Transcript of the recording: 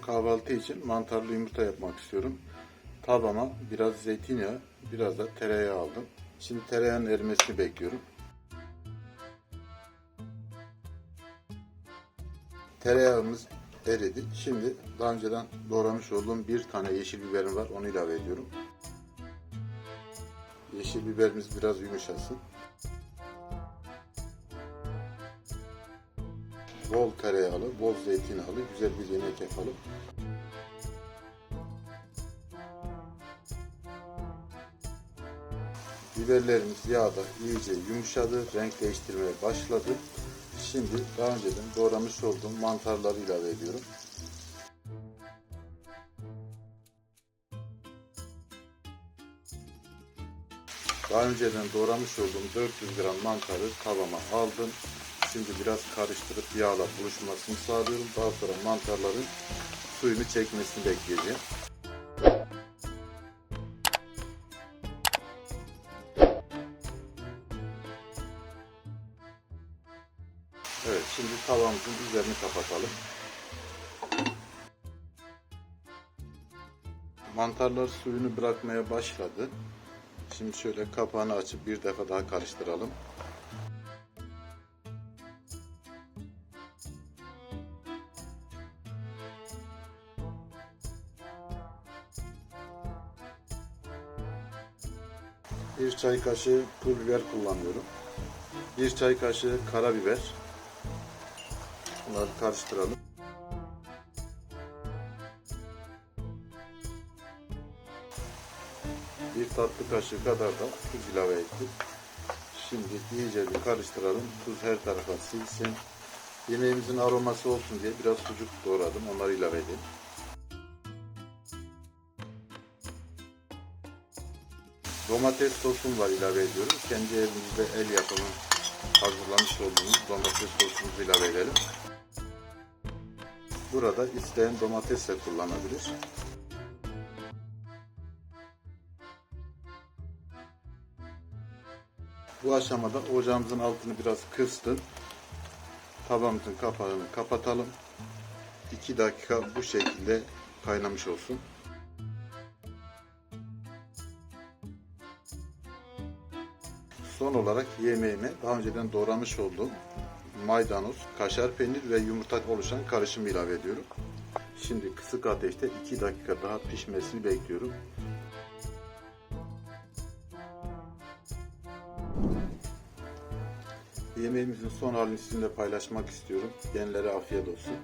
kahvaltı için mantarlı yumurta yapmak istiyorum. Tavama biraz zeytinyağı, biraz da tereyağı aldım. Şimdi tereyağının erimesini bekliyorum. Tereyağımız eridi. Şimdi daha önceden doğramış olduğum bir tane yeşil biberim var. Onu ilave ediyorum. Yeşil biberimiz biraz yumuşasın. Bol tereyağlı, bol zeytinyağlı güzel bir yemek yapalım. Biberlerimiz yağda iyice yumuşadı, renk değiştirmeye başladı. Şimdi daha önceden doğramış olduğum mantarları ilave ediyorum. Daha önceden doğramış olduğum 400 gram mantarı tavama aldım. Şimdi biraz karıştırıp yağla buluşmasını sağlıyorum. Daha sonra mantarların suyunu çekmesini bekleyeceğim. Evet şimdi tavamızın üzerini kapatalım. Mantarlar suyunu bırakmaya başladı. Şimdi şöyle kapağını açıp bir defa daha karıştıralım. Bir çay kaşığı pul biber kullanıyorum. Bir çay kaşığı karabiber. Bunları karıştıralım. Bir tatlı kaşığı kadar da tuz ilave ettik. Şimdi iyice bir karıştıralım. Tuz her tarafa silsin. Yemeğimizin aroması olsun diye biraz sucuk doğradım. Onları ilave edelim. Domates sosum var ilave ediyorum. Kendi evimizde el yapımı hazırlamış olduğumuz domates sosumuzu ilave edelim. Burada isteyen domates de kullanabilir. Bu aşamada ocağımızın altını biraz kıstım. Tavamızın kapağını kapatalım. 2 dakika bu şekilde kaynamış olsun. Son olarak yemeğime daha önceden doğramış olduğum maydanoz, kaşar peynir ve yumurta oluşan karışımı ilave ediyorum. Şimdi kısık ateşte 2 dakika daha pişmesini bekliyorum. Yemeğimizin son halini sizinle paylaşmak istiyorum. Genlere afiyet olsun.